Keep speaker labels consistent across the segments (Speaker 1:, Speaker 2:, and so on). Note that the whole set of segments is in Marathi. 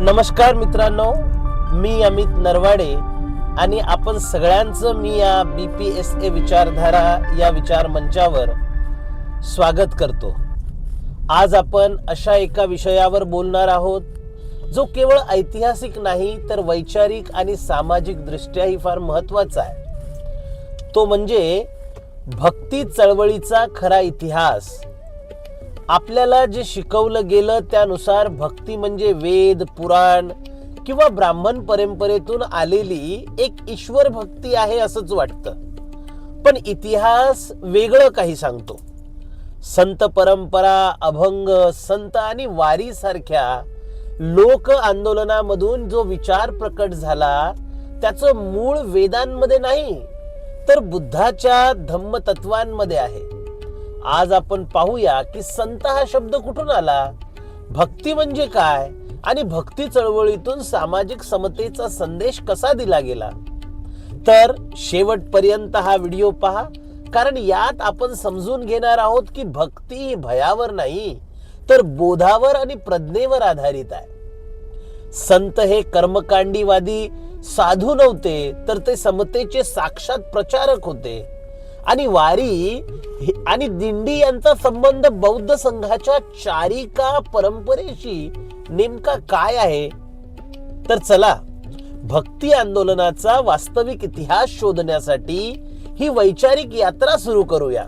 Speaker 1: नमस्कार मित्रांनो मी अमित नरवाडे आणि आपण सगळ्यांचं मी या बी पी एस ए विचारधारा या विचार मंचावर स्वागत करतो. आज आपण अशा एका विषयावर बोलणार आहोत जो केवळ ऐतिहासिक नाही तर वैचारिक आणि सामाजिक दृष्ट्याही फार महत्त्वाचा आहे. तो म्हणजे भक्ती चळवळीचा खरा इतिहास. आपल्याला जे शिकवलं गेलं त्यानुसार भक्ती म्हणजे वेद पुराण किंवा ब्राह्मण परंपरेतून आलेली एक ईश्वर भक्ती आहे असंच वाटतं. पण इतिहास वेगळं काही सांगतो. संत परंपरा अभंग संत आणि वारीसारख्या लोक आंदोलनामधून जो विचार प्रकट झाला त्याचं मूळ वेदांमध्ये नाही तर बुद्धाच्या धम्मतत्वांमध्ये आहे. आज आपण पाहूया की संत हा शब्द कुठून आला? भक्ती म्हणजे काय? आणि भक्ती चळवळीतून सामाजिक समतेचा संदेश कसा दिला गेला? तर शेवटपर्यंत हा व्हिडिओ पहा कारण यात आपण समजून घेणार आहोत की भक्ती ही भयावर नाही तर बोधावर आणि प्रज्ञेवर आधारित आहे. संत हे कर्मकांडीवादी साधू नव्हते तर ते समतेचे साक्षात प्रचारक होते. आणि वारी आणि दिंडी यांचा संबंध बौद्ध संघाच्या चारिका परंपरेशी नेमका काय आहे? तर चला भक्ती आंदोलनाचा वास्तविक इतिहास शोधण्यासाठी ही वैचारिक यात्रा सुरू करूया.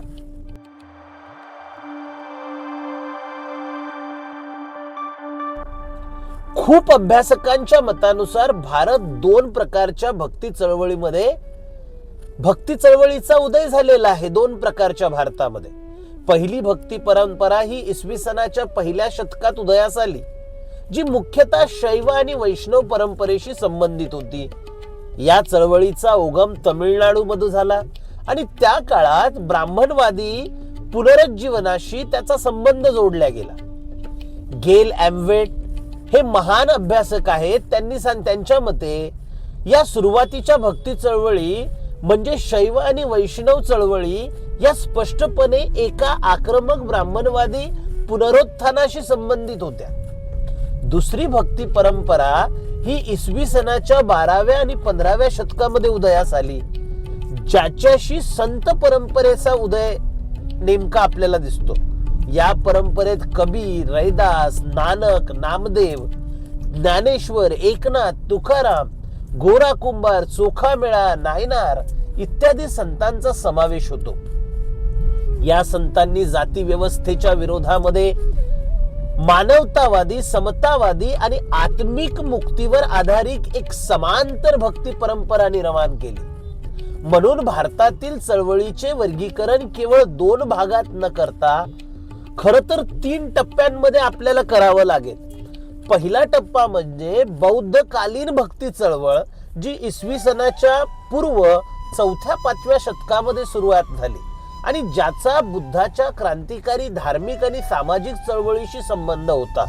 Speaker 1: खूप अभ्यासकांच्या मतानुसार भारत दोन प्रकारच्या भक्ती चळवळीमध्ये भक्ती चळवळीचा उदय झालेला आहे दोन प्रकारच्या भारतामध्ये. पहिली भक्ती परंपरा ही इसवी सनाच्या पहिल्या शतकात उदयास आली जी मुख्यतः शैव आणि वैष्णव परंपरेशी संबंधित होती. या चळवळीचा उगम तमिळनाडू मध्ये झाला आणि त्या काळात ब्राह्मणवादी पुनरुज्जीवनाशी त्याचा संबंध जोडला गेला. गेल एमवेट हे महान अभ्यासक आहेत त्यांनी सांग त्यांच्या मते या सुरुवातीच्या भक्ती चळवळी म्हणजे शैव आणि वैष्णव चळवळी या स्पष्टपणे एका आक्रमक ब्राह्मणवादी पुनरुत्थानाशी संबंधित होत्या. दुसरी भक्ती परंपरा ही इसवी सनाच्या बाराव्या आणि पंधराव्या शतकामध्ये उदयास आली ज्याच्याशी संत परंपरेचा उदय नेमका आपल्याला दिसतो. या परंपरेत कबीर रैदास नानक नामदेव ज्ञानेश्वर एकनाथ तुकाराम गोरा कुंभार चोखामेळा नायनार इत्यादी संतांचा समावेश होतो. या संतांनी जाती व्यवस्थेच्या विरोधामध्ये मानवतावादी समतावादी आणि आत्मिक मुक्तीवर आधारित एक समांतर भक्ती परंपरा निर्माण केली. म्हणून भारतातील चळवळीचे वर्गीकरण केवळ दोन भागात न करता खर तर तीन टप्प्यांमध्ये आपल्याला करावं लागेल. पहिला टप्पा म्हणजे बौद्धकालीन भक्ती चळवळ जी इसवी सणाच्या पूर्व चौथ्या पाचव्या शतकामध्ये सुरुवात झाली. आणि ज्याचा बुद्धाच्या क्रांतिकारी धार्मिक आणि सामाजिक चळवळीशी संबंध होता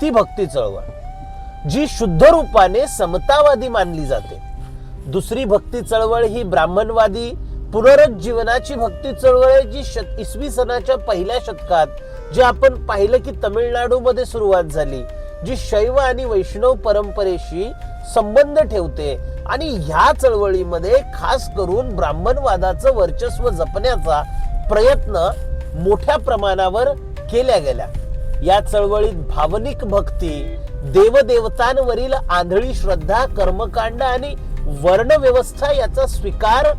Speaker 1: ती भक्ती चळवळ जी शुद्ध रूपाने समतावादी मानली जाते. दुसरी भक्ती चळवळ ही ब्राह्मणवादी पुनरुज्जीवनाची भक्ती चळवळ आहे जी शत इसवी सणाच्या पहिल्या शतकात जे आपण पाहिलं की तमिळनाडूमध्ये सुरुवात झाली. जी शैव आणि वैष्णव परंपरेशी संबंध ठेवते आणि ह्या चळवळीमध्ये खास करून ब्राह्मणवादाचं वर्चस्व जपण्याचा प्रयत्न मोठ्या प्रमाणावर केल्या गेल्या. या चळवळीत भावनिक भक्ती देवदेवतांवरील आंधळी श्रद्धा कर्मकांड आणि वर्णव्यवस्था याचा स्वीकार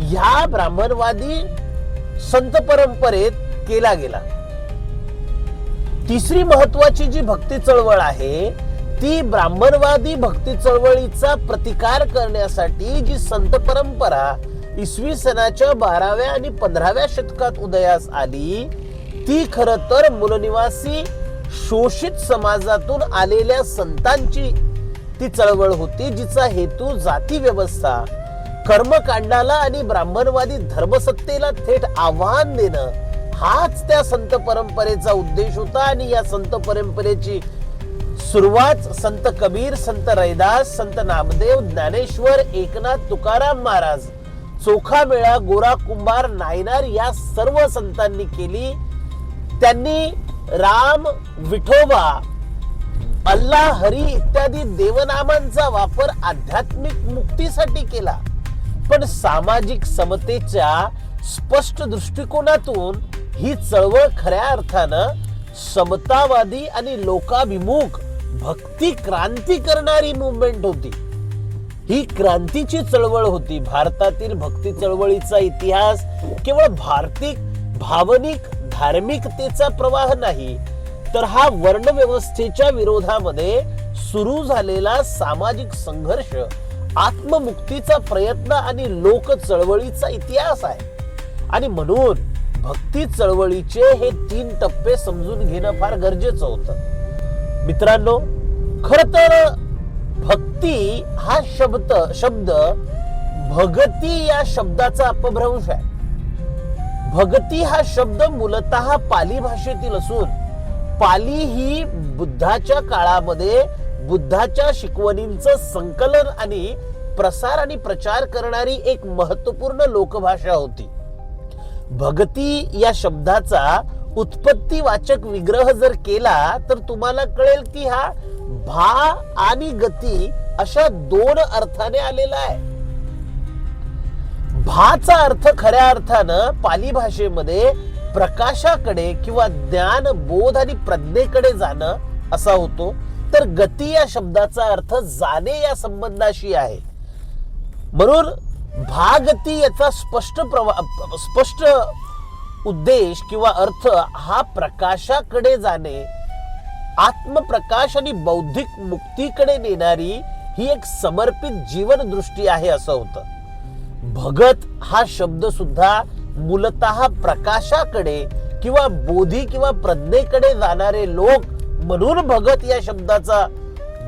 Speaker 1: ह्या ब्राह्मणवादी संत परंपरेत केला गेला. तिसरी महत्वाची जी भक्ती चळवळ आहे ती ब्राह्मणवादी भक्ती चळवळीचा प्रतिकार करण्यासाठी जी संत परंपरा इसवी सनाच्या बाराव्या आणि पंधराव्या शतकात उदयास आली ती खर तर मूलनिवासी शोषित समाजातून आलेल्या संतांची ती चळवळ होती जिचा हेतू जाती व्यवस्था कर्मकांडाला आणि ब्राह्मणवादी धर्मसत्तेला थेट आव्हान देणं हाच त्या संत परंपरेचा उद्देश होता आणि या संत परंपरेची सुरुवात संत कबीर संत रैदास संत नामदेव ज्ञानेश्वर एकनाथ तुकाराम महाराज चोखामेळा गोरा कुंभार नायनार या सर्व संतांनी केली. त्यांनी राम विठोबा अल्लाह हरी इत्यादी देवनामांचा वापर आध्यात्मिक मुक्तीसाठी केला. पण सामाजिक समतेच्या स्पष्ट दृष्टिकोनातून ही चळवळ खऱ्या अर्थानं समतावादी आणि लोकाभिमुख भक्ती क्रांती करणारी मुवमेंट होती. ही क्रांतीची चळवळ होती. भारतातील भक्ती चळवळीचा इतिहास केवळ भारतीय भावनिक धार्मिकतेचा प्रवाह नाही तर हा वर्णव्यवस्थेच्या विरोधामध्ये सुरू झालेला सामाजिक संघर्ष आत्ममुक्तीचा प्रयत्न आणि लोक चळवळीचा इतिहास आहे. आणि म्हणून भक्ती चळवळीचे हे तीन टप्पे समजून घेणं फार गरजेचं होतं. मित्रांनो खर तर भक्ती हा शब्द शब्द भगती या शब्दाचा अपभ्रंश आहे. भगती हा शब्द मूलतः पाली भाषेतील असून पाली ही बुद्धाच्या काळामध्ये बुद्धाच्या शिकवणींचं संकलन आणि प्रसार आणि प्रचार करणारी एक महत्त्वपूर्ण लोकभाषा होती. भगती या शब्दाचा उत्पत्तीवाचक विग्रह जर केला तर तुम्हाला कळेल की हा भा आणि गती अशा दोन अर्थाने आलेला आहे. भाचा अर्थ खऱ्या अर्थानं पाली भाषेमध्ये प्रकाशाकडे किंवा ज्ञान बोध आणि प्रज्ञेकडे जाणं असा होतो. तर गती या शब्दाचा अर्थ जाणे या संबंधाशी आहे. म्हणून भागती याचा स्पष्ट प्रवा स्पष्ट उद्देश किंवा अर्थ हा प्रकाशाकडे जाणे आत्मप्रकाश आणि बौद्धिक मुक्तीकडे नेणारी ही एक समर्पित जीवनदृष्टी आहे असं होतं. भगत हा शब्द सुद्धा मूलतः प्रकाशाकडे किंवा बोधी किंवा प्रज्ञेकडे जाणारे लोक म्हणून भगत या शब्दाचा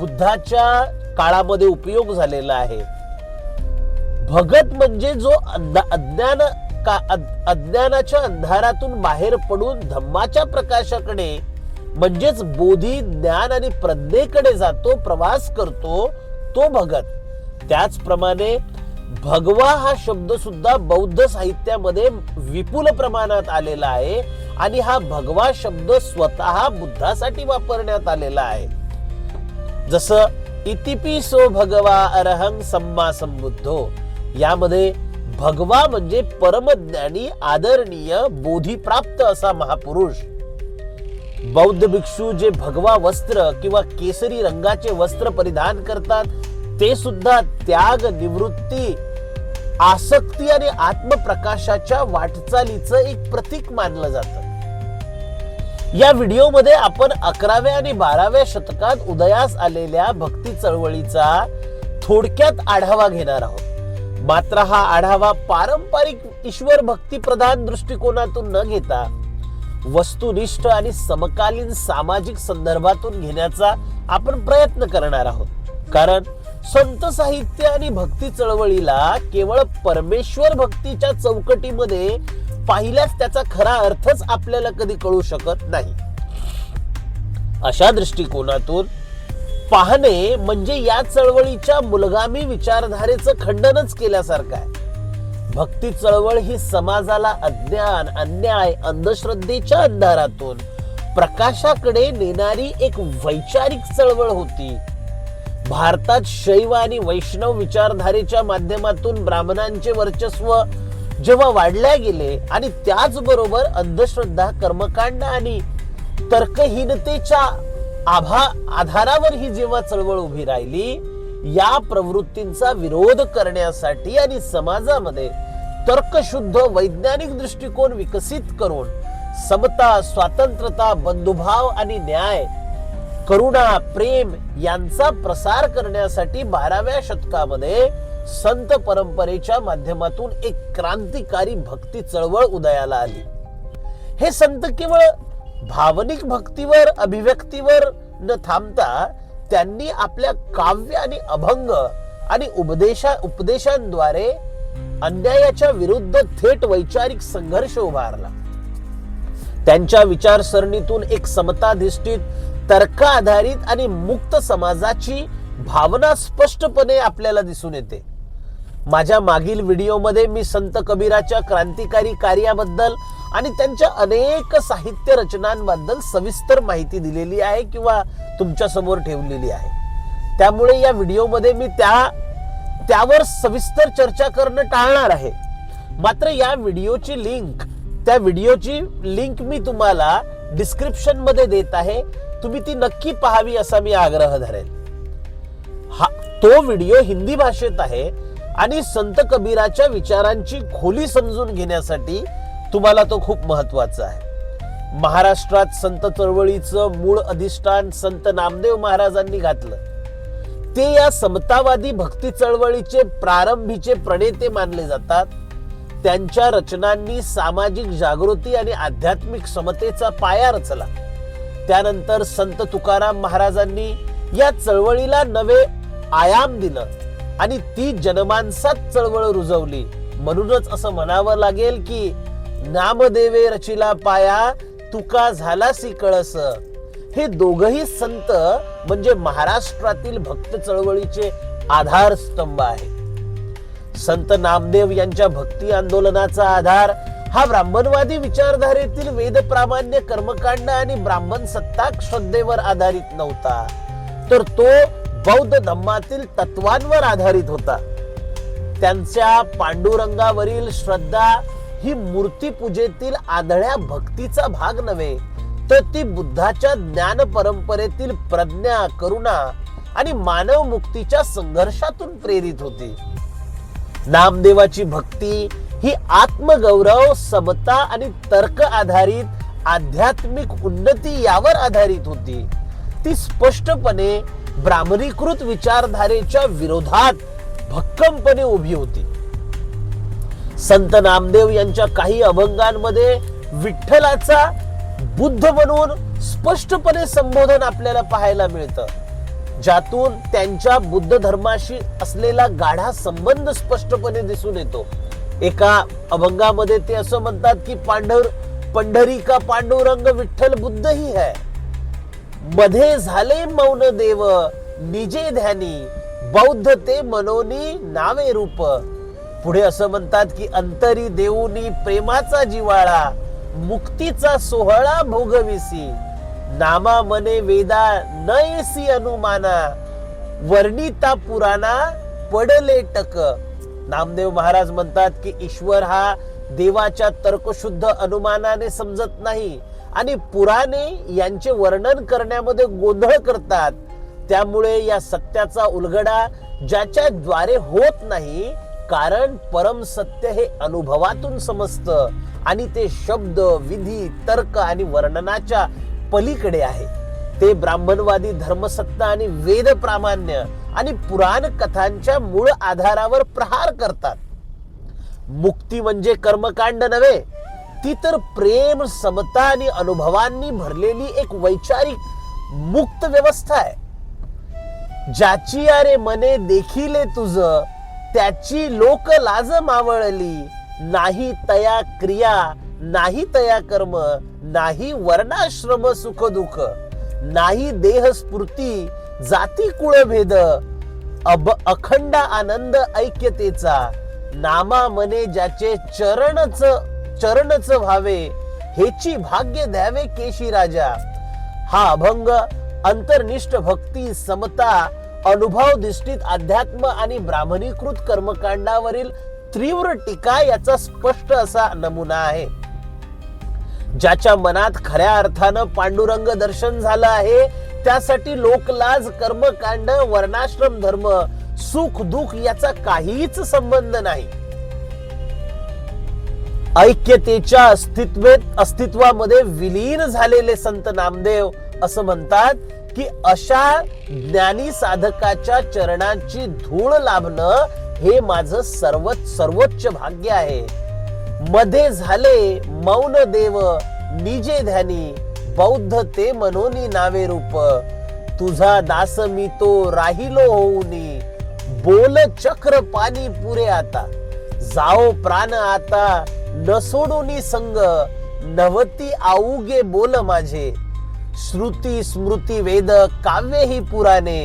Speaker 1: बुद्धाच्या काळामध्ये उपयोग झालेला आहे. भगत म्हणजे जो अज्ञान का अज्ञानाच्या अंधारातून बाहेर पडून धम्माच्या प्रकाशाकडे म्हणजेच बोधी ज्ञान आणि प्रज्ञेकडे जातो प्रवास करतो तो भगत. त्याचप्रमाणे भगवा हा शब्द सुद्धा बौद्ध साहित्यामध्ये विपुल प्रमाणात आलेला आहे आणि हा भगवा शब्द स्वतः बुद्धासाठी वापरण्यात आलेला आहे. जसं इतिपी सो भगवा अरहंग सम्मा संबुद्धो. यामध्ये भगवा म्हणजे परमज्ञानी आदरणीय बोधीप्राप्त असा महापुरुष. बौद्ध भिक्षू जे भगवा वस्त्र किंवा केसरी रंगाचे वस्त्र परिधान करतात ते सुद्धा त्याग निवृत्ती आसक्ती आणि आत्मप्रकाशाच्या वाटचालीचं एक प्रतीक मानलं जात. या व्हिडिओमध्ये आपण अकराव्या आणि बाराव्या शतकात उदयास आलेल्या भक्ती चळवळीचा थोडक्यात आढावा घेणार आहोत. मात्र हा आढावा पारंपरिक ईश्वर भक्ती प्रधान दृष्टिकोनातून न घेता वस्तुनिष्ठ आणि समकालीन सामाजिक संदर्भातून घेण्याचा आपण प्रयत्न करणार आहोत. कारण संत साहित्य आणि भक्ती चळवळीला केवळ परमेश्वर भक्तीच्या चौकटीमध्ये पाहिल्यास त्याचा खरा अर्थच आपल्याला कधी कळू शकत नाही. अशा दृष्टिकोनातून पाहणे म्हणजे या चळवळीच्या मुलगामी विचारधारेचं खंडनच केल्यासारखं आहे. भक्ती चळवळ ही समाजाला अज्ञान अन्याय अंधश्रद्धेच्या अंधारातून प्रकाशाकडे नेणारी एक वैचारिक चळवळ होती. भारतात शैव आणि वैष्णव विचारधारेच्या माध्यमातून ब्राह्मणांचे वर्चस्व जेव्हा वाढल्या गेले आणि त्याचबरोबर अंधश्रद्धा कर्मकांड आणि तर्कहीनतेच्या आभा आधारावर ही जेव्हा चळवळ उभी राहिली या प्रवृत्तींचा विरोध करण्यासाठी आणि समाजामध्ये तर्कशुद्ध वैज्ञानिक दृष्टिकोन विकसित करून समता स्वातंत्र्यता बंधुभाव आणि न्याय करुणा प्रेम यांचा प्रसार करण्यासाठी बाराव्या शतकामध्ये संत परंपरेच्या माध्यमातून एक क्रांतिकारी भक्ती चळवळ उदयाला आली. हे संत केवळ भावनिक भक्तीवर अभिव्यक्तीवर न थांबता त्यांनी आपल्या काव्य आणि अभंग आणि उपदेशा उपदेशांद्वारे अन्यायाच्या विरुद्ध थेट वैचारिक संघर्ष उभारला. त्यांच्या विचारसरणीतून एक समताधिष्ठित तर्क आधारित आणि मुक्त समाजाची भावना स्पष्टपणे आपल्याला दिसून येते. माझ्या मागील व्हिडिओमध्ये मी संत कबीराच्या क्रांतिकारी कार्याबद्दल आणि त्यांच्या अनेक साहित्य रचनांबद्दल सविस्तर माहिती दिलेली आहे किंवा तुमच्यासमोर ठेवलेली आहे. त्यामुळे या व्हिडिओमध्ये मी त्या त्यावर सविस्तर चर्चा करणं टाळणार आहे. मात्र या व्हिडिओची लिंक त्या व्हिडिओची लिंक मी तुम्हाला डिस्क्रिप्शनमध्ये देत आहे. तुम्ही ती नक्की पाहावी असा मी आग्रह धरेल हा तो व्हिडिओ हिंदी भाषेत आहे. आणि संत कबीराच्या विचारांची खोली समजून घेण्यासाठी तुम्हाला तो खूप महत्त्वाचा आहे. महाराष्ट्रात संत चळवळीचं मूळ अधिष्ठान संत नामदेव महाराजांनी घातलं. ते या समतावादी भक्ती चळवळीचे प्रारंभीचे प्रणेते मानले जातात. त्यांच्या रचनांनी सामाजिक जागृती आणि आध्यात्मिक समतेचा पाया रचला. त्यानंतर संत तुकाराम महाराजांनी या चळवळीला नवे आयाम दिलं. आणि ती जनमानसात चळवळ रुजवली. म्हणूनच असं म्हणावं लागेल की नामदेवे रचिला पाया तुका झालासी कळस. हे दोघही संत म्हणजे महाराष्ट्रातील भक्त चळवळीचे आधारस्तंभ आहे संत नामदेव यांच्या भक्ती आंदोलनाचा आधार हा ब्राह्मणवादी विचारधारेतील वेद प्रामाण्य कर्मकांड आणि ब्राह्मण सत्ताक श्रद्धेवर आधारित नव्हता. तर तो बौद्ध धम्मातील तत्वांवर आधारित होता. त्यांच्या पांडुरंगावरील श्रद्धा ही मूर्तीपूजेतील आधळ्या भक्तीचा भाग नव्हे तर ती बुद्धाच्या ज्ञान परंपरेतील प्रज्ञा करुणा आणि मानव मुक्तीच्या संघर्षातून प्रेरित होती. नामदेवाची भक्ती ही आत्मगौरव समता आणि तर्क आधारित आध्यात्मिक उन्नती यावर आधारित होती. ती स्पष्टपणे ब्राह्मणीकृत विचारधारेच्या विरोधात भक्कमपणे उभी होती. संत नामदेव यांच्या काही अभंगांमध्ये विठ्ठलाचा बुद्ध म्हणून स्पष्टपणे संबोधन आपल्याला पाहायला मिळतं. ज्यातून त्यांच्या बुद्ध धर्माशी असलेला गाढा संबंध स्पष्टपणे दिसून येतो. एका अभंगामध्ये ते असं म्हणतात की पांढर पंढरी का पांडुरंग विठ्ठल बुद्ध ही है. मध्ये झाले मौन देव निजे ध्यानी बौद्ध ते मनोनी नावे रूप. पुढे असं म्हणतात की अंतरी देऊनी प्रेमाचा जिवाळा मुक्तीचा सोहळा भोगविसी. नामा मने वेदा नयसी अनुमाना वर्णिता पुराणा पडले टक. नामदेव महाराज म्हणतात की ईश्वर हा देवाच्या तर्कशुद्ध अनुमानाने समजत नाही. आणि पुराणे यांचे वर्णन करण्यामध्ये गोंधळ करतात. त्यामुळे या सत्याचा उलगडा ज्याच्या द्वारे होत नाही कारण परम सत्य हे अनुभवातून समजतं आणि ते शब्द विधी तर्क आणि वर्णनाच्या पलीकडे आहे. ते ब्राह्मणवादी धर्मसत्ता आणि वेद प्रामाण्य आणि पुराण कथांच्या मूळ आधारावर प्रहार करतात. मुक्ती म्हणजे कर्मकांड नव्हे ती तर प्रेम समता आणि अनुभवांनी भरलेली एक वैचारिक मुक्त व्यवस्था आहे. ज्याची अरे मने देखिले तुझ त्याची लोक लाज मावळली. नाही तया क्रिया नाही तया कर्म नाही वर्णाश्रम सुख दुःख नाही देह स्फूर्ती जाती कुळ भेद अब अखंड आनंद ऐक्यतेचा नामा मने ज्याचे चरणच चरणच व्हावे हेची भाग्य द्यावे केशी राजा. हा अभंग अंतर्निष्ठ भक्ती समता अनुभव दिष्टीत अध्यात्म आणि ब्राह्मणीकृत कर्मकांडावरील तीव्र टीका याचा स्पष्ट असा नमुना आहे. ज्याच्या मनात खऱ्या अर्थानं पांडुरंग दर्शन झालं आहे त्यासाठी लोकलाज कर्मकांड वर्णाश्रम धर्म सुख दुःख याचा काहीच संबंध नाही. ऐक्यतेच्या अस्तित्वेत अस्तित्वामध्ये विलीन झालेले संत नामदेव असं म्हणतात की अशा ज्ञानी साधकाच्या चरणांची धूळ लाभणं हे माझं सर्व सर्वोच्च भाग्य आहे. मध्ये झाले मौन देव निजे ध्यानी बौद्ध ते मनोनी नावे रूप. तुझा दास मी तो राहिलो होऊनी. बोल चक्र पाणी पुरे आता. जाओ प्राण आता नसोडोनी संग नवती आऊगे बोल माझे. श्रुती स्मृती वेद काव्य ही पुराणे.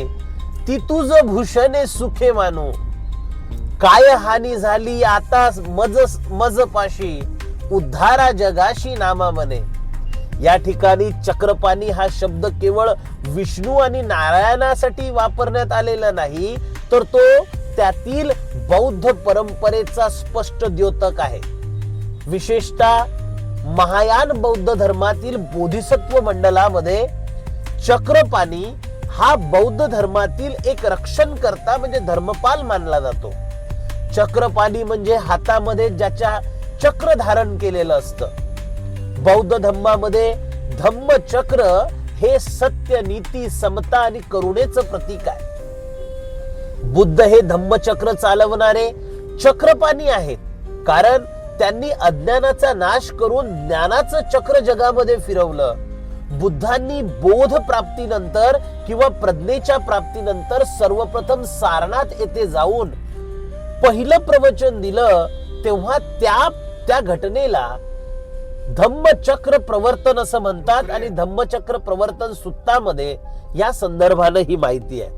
Speaker 1: ती तुझ भूषणे सुखे मानू. काय हानी झाली आता मज मजपाशी उद्धारा जगाशी नामा म्हणे या ठिकाणी चक्रपाणी हा शब्द केवळ विष्णू आणि नारायणासाठी वापरण्यात आलेला नाही तर तो त्यातील बौद्ध परंपरेचा स्पष्ट द्योतक आहे. विशेषतः महायान बौद्ध धर्मातील बोधिसत्व मंडलामध्ये चक्रपाणी हा बौद्ध धर्मातील एक रक्षण करता म्हणजे धर्मपाल मानला जातो. चक्रपाणी म्हणजे हातामध्ये ज्याच्या चक्र धारण केलेलं असतं. बौद्ध धम्मामध्ये धम्म चक्र हे सत्य नीती समता आणि करुणेचं प्रतीक आहे. बुद्ध हे धम्मचक्र चालवणारे चक्रपाणी आहेत. कारण त्यांनी अज्ञानाचा नाश करून ज्ञानाचं चक्र जगामध्ये फिरवलं. बुद्धांनी बोध प्राप्तीनंतर किंवा प्रज्ञेच्या प्राप्तीनंतर सर्वप्रथम सारनाथ येथे जाऊन पहिलं प्रवचन दिलं तेव्हा त्या त्या घटनेला धम्मचक्र प्रवर्तन असं म्हणतात आणि धम्मचक्र प्रवर्तन सुत्तामध्ये या संदर्भानं ही माहिती आहे.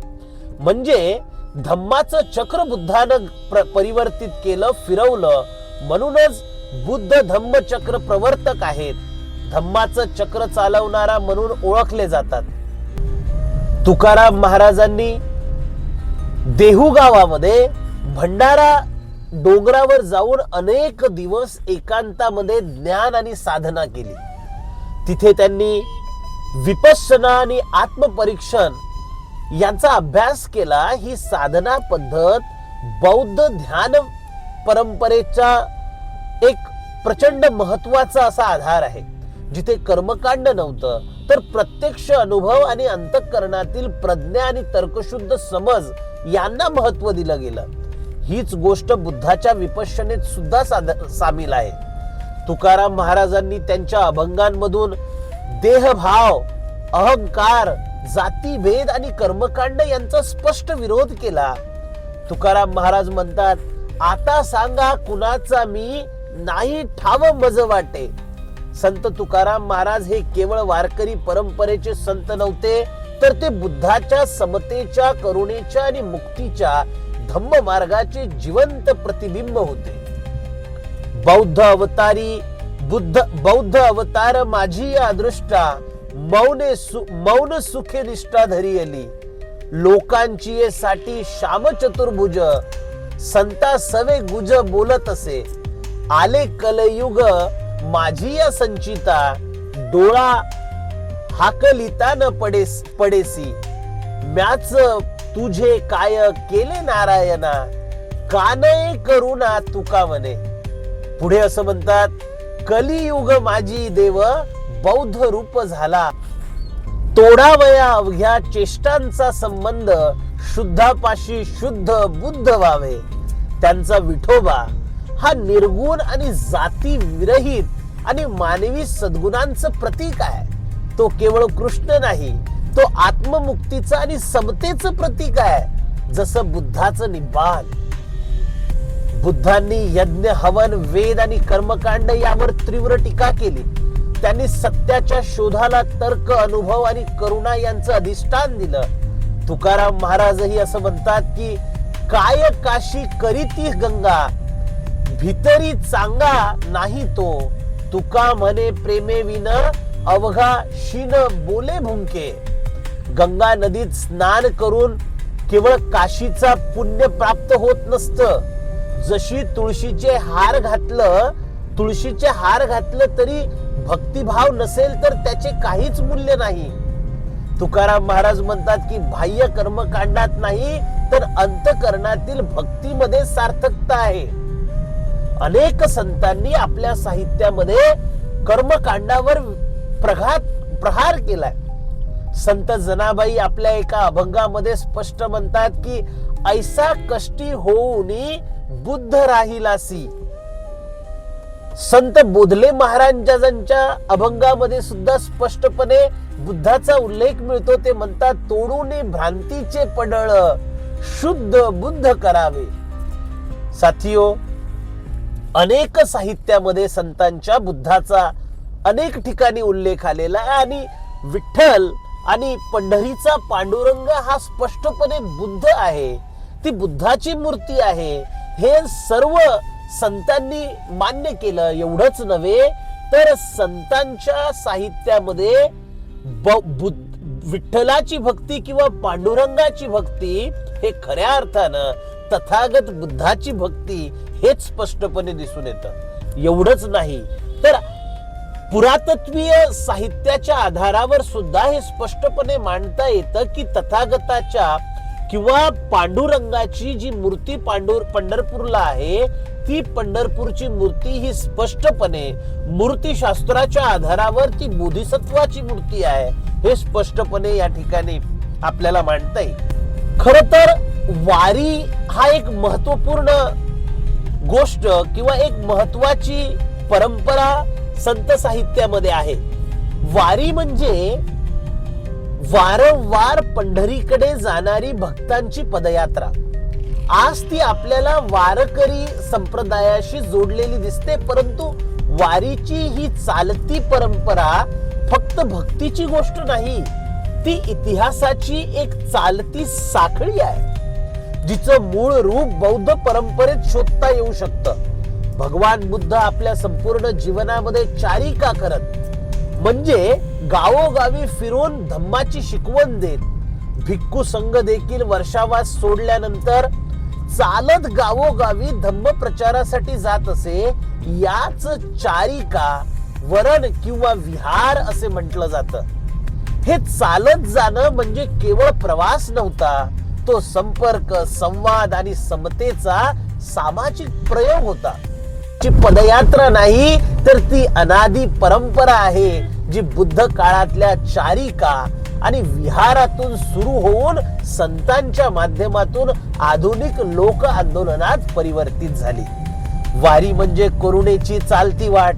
Speaker 1: म्हणजे धम्माचं चक्र बुद्धानं परिवर्तित केलं फिरवलं म्हणूनच बुद्ध धम्मचक्र प्रवर्तक आहेत. धम्माचं चक्र चालवणारा म्हणून ओळखले जातात. तुकाराम महाराजांनी देहू गावामध्ये भंडारा डोंगरावर जाऊन अनेक दिवस एकांतामध्ये ज्ञान आणि साधना केली. तिथे त्यांनी विपश्चना आणि आत्मपरीक्षण यांचा अभ्यास केला. ही साधना पद्धत बौद्ध ध्यान परंपरेचा एक प्रचंड महत्त्वाचा असा आधार आहे. जिथे कर्मकांड नव्हतं तर प्रत्यक्ष अनुभव आणि अंतःकरणातील प्रज्ञा आणि तर्कशुद्ध समज यांना महत्त्व दिलं गेलं. हीच गोष्ट बुद्धाच्या विपश्यनेत सुद्धा साध- सामील आहे. तुकाराम महाराजांनी त्यांच्या अभंगांमधून देहभाव अहंकार जातीभेद आणि कर्मकांड यांचा स्पष्ट विरोध केला. तुकाराम महाराज म्हणतात आता सांगा कुणाचा मी नाही ठाव मज वाटे. संत तुकाराम महाराज हे केवळ वारकरी परंपरेचे संत नव्हते तर ते बुद्धाच्या समतेच्या करुणेच्या आणि मुक्तीच्या धम्म मार्गाचे जिवंत प्रतिबिंब होते. बौद्ध अवतारी बुद्ध बौद्ध अवतार माझी अदृष्टा मौने सु, मौन सुखे निष्ठा धरी आली लोकांची साठी श्याम चतुर्भुज संता सवे गुज बोलत असे. आले कलयुग माझी या संचिता डोळा हाकलिता न पडेस पडेसी. म्याच तुझे काय केले नारायणा? कानये करुणा तुका म्हणे. पुढे असं म्हणतात कलियुग माझी देव बौद्ध रूप झाला. तोडावया अवघ्या चेष्टांचा संबंध शुद्धापाशी शुद्ध बुद्ध व्हावे. त्यांचा विठोबा हा निर्गुण आणि जाती विरहित आणि मानवी सद्गुणांचं प्रतीक आहे. तो केवळ कृष्ण नाही तो आत्ममुक्तीचा आणि समतेचं प्रतीक आहे जसं बुद्धाचं निबान बुद्धांनी यज्ञ हवन वेद आणि कर्मकांड यावर तीव्र टीका केली. त्यांनी सत्याच्या शोधाला तर्क अनुभव आणि करुणा यांचं अधिष्ठान दिलं. तुकाराम महाराजही असं म्हणतात की काय काशी करीती गंगा भितरी चांगा नाही तो. तुका म्हणे प्रेमे विन अवघा शिन बोले भुंके गंगा नदीत स्नान करून केवळ काशीचा पुण्य प्राप्त होत नसतं. जशी तुळशीचे हार घातलं तुळशीचे हार घातलं तरी भक्तिभाव नसेल तर त्याचे काहीच मूल्य नाही. तुकाराम महाराज म्हणतात की बाह्य कर्मकांडात नाही तर अंतकरणातील भक्तीमध्ये सार्थकता आहे. अनेक संतांनी आपल्या साहित्यामध्ये कर्मकांडावर प्रघात प्रहार केलाय. संत जनाबाई आपल्या एका अभंगामध्ये स्पष्ट म्हणतात की ऐसा कष्टी होऊन बुद्ध राहिलासी. संत बोधले महाराजांच्या अभंगामध्ये सुद्धा स्पष्टपणे बुद्धाचा उल्लेख मिळतो ते म्हणतात तोडून भ्रांतीचे पडळ शुद्ध बुद्ध करावे. साथियो अनेक साहित्यामध्ये संतांच्या बुद्धाचा अनेक ठिकाणी उल्लेख आलेला आहे आणि विठ्ठल आणि पंढरीचा पांडुरंग हा स्पष्टपणे बुद्ध आहे. ती बुद्धाची मूर्ती आहे. हे सर्व संतांनी मान्य केलं. एवढंच नव्हे तर संतांच्या साहित्यामध्ये विठ्ठलाची भक्ती किंवा पांडुरंगाची भक्ती हे खऱ्या अर्थानं तथागत बुद्धाची भक्ती हेच स्पष्टपणे दिसून येतं. एवढंच नाही तर पुरातत्वीय साहित्याच्या आधारावर सुद्धा हे स्पष्टपणे मांडता येतं की तथागताच्या किंवा पांडुरंगाची जी मूर्ती पांडुर पंढरपूरला आहे ती पंढरपूरची मूर्ती ही स्पष्टपणे मूर्तीशास्त्राच्या आधारावर ती बोधिसत्वाची मूर्ती आहे हे स्पष्टपणे या ठिकाणी आपल्याला मांडता येईल खर तर वारी हा एक महत्त्वपूर्ण गोष्ट किंवा एक महत्वाची परंपरा संत साहित्यामध्ये आहे. वारी म्हणजे वारंवार पंढरीकडे जाणारी भक्तांची पदयात्रा. आज ती आपल्याला वारकरी संप्रदायाशी जोडलेली दिसते परंतु वारीची ही चालती परंपरा फक्त भक्तीची गोष्ट नाही ती इतिहासाची एक चालती साखळी आहे जिचं मूळ रूप बौद्ध परंपरेत शोधता येऊ शकतं. भगवान बुद्ध आपल्या संपूर्ण जीवनामध्ये चारिका करत? म्हणजे गावोगावी फिरून धम्माची शिकवण देत भिक्खू संघ देखील वर्षावास सोडल्यानंतर चालत गावोगावी धम्म प्रचारासाठी जात असे याच चारिका वरण किंवा विहार असे म्हटलं जात. हे चालत जाणं म्हणजे केवळ प्रवास नव्हता तो संपर्क संवाद आणि समतेचा सामाजिक प्रयोग होता. ची पदयात्रा नाही तर ती अनादी परंपरा आहे. जी बुद्ध काळातल्या चारिका आणि विहारातून सुरू होऊन संतांच्या माध्यमातून आधुनिक लोक आंदोलनात परिवर्तित झाली. वारी म्हणजे करुणेची चालती वाट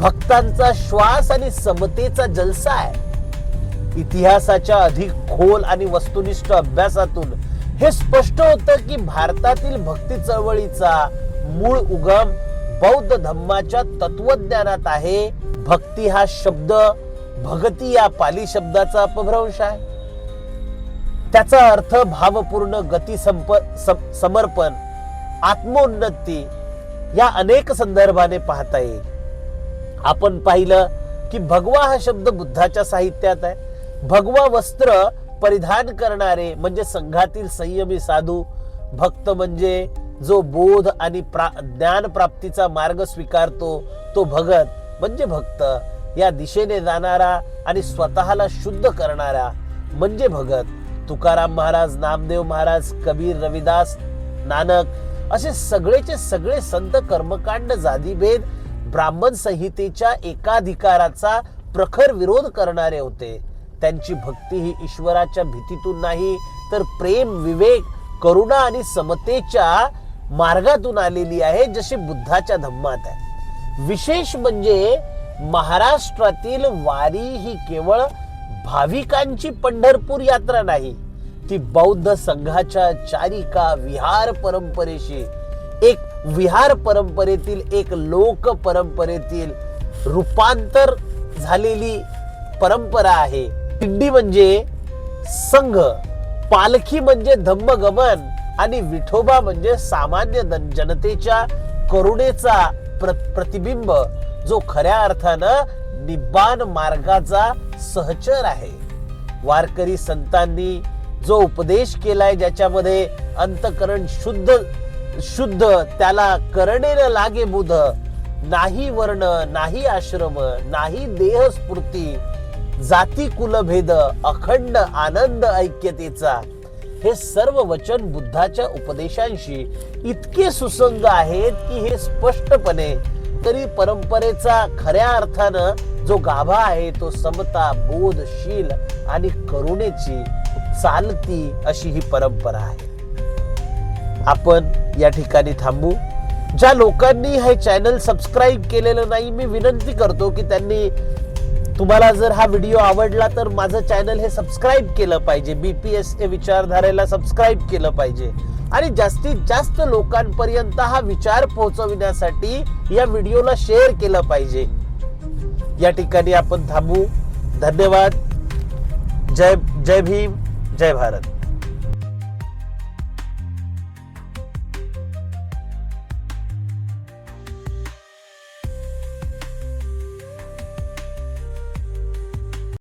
Speaker 1: भक्तांचा श्वास आणि समतेचा जलसा आहे. इतिहासाच्या अधिक खोल आणि वस्तुनिष्ठ अभ्यासातून हे स्पष्ट होतं की भारतातील भक्ती चळवळीचा मूळ उगम बौद्ध धम्माच्या तत्वज्ञानात आहे. भक्ती हा शब्द भगती या पाली शब्दाचा अपभ्रंश आहे. त्याचा अर्थ भावपूर्ण गती संप समर्पण आत्मोन्नती या अनेक संदर्भाने पाहता येईल. आपण पाहिलं की भगवा हा शब्द बुद्धाच्या साहित्यात आहे. भगवा वस्त्र परिधान करणारे म्हणजे संघातील संयमी साधू भक्त म्हणजे जो बोध आणि प्रा- ज्ञान प्राप्तीचा मार्ग स्वीकारतो तो भगत म्हणजे भक्त या दिशेने जाणारा आणि स्वतःला शुद्ध करणारा. म्हणजे भगत तुकाराम महाराज नामदेव महाराज कबीर रविदास नानक असे सगळेचे सगळे संत कर्मकांड जादीभेद ब्राह्मण संहितेच्या एकाधिकाराचा प्रखर विरोध करणारे होते. त्यांची भक्ती ही ईश्वराच्या भीतीतून नाही तर प्रेम विवेक करुणा आणि समतेच्या मार्गातून आलेली आहे जशी बुद्धाच्या धम्मात आहे. विशेष म्हणजे महाराष्ट्रातील वारी ही केवळ भाविकांची पंढरपूर यात्रा नाही ती बौद्ध संघाच्या चारिका विहार परंपरेशी एक विहार परंपरेतील एक लोक परंपरेतील रूपांतर झालेली परंपरा आहे. पिंडी म्हणजे संघ पालखी म्हणजे धम्मगमन आणि विठोबा म्हणजे सामान्य जनतेच्या करुणेचा प्र- प्रतिबिंब जो खऱ्या अर्थानं निब्बान मार्गाचा सहचर आहे. वारकरी संतांनी जो उपदेश केलाय ज्याच्यामध्ये अंतकरण शुद्ध शुद्ध त्याला करणेन लागे बुध नाही वर्ण नाही आश्रम नाही देह स्फूर्ती जाती कुलभेद अखंड आनंद ऐक्यतेचा हे सर्व वचन बुद्धाच्या उपदेशांशी इतके सुसंग आहेत की हे स्पष्टपणे तरी परंपरेचा खऱ्या अर्थानं जो गाभा आहे तो समता बोधशील आणि करुणेची चालती अशी ही परंपरा आहे. आपण या ठिकाणी थांबू. ज्या लोकांनी हे चॅनल सबस्क्राईब केलेलं नाही मी विनंती करतो की त्यांनी तुम्हाला जर हा व्हिडिओ आवडला तर माझं चॅनल हे सबस्क्राईब केलं पाहिजे. बी पी एस ए विचारधारेला सबस्क्राईब केलं पाहिजे. आणि जास्तीत जास्त लोकांपर्यंत हा विचार पोहोचविण्यासाठी या व्हिडिओला शेअर केलं पाहिजे. या ठिकाणी आपण थांबू. धन्यवाद. जय जय भीम. जय भारत.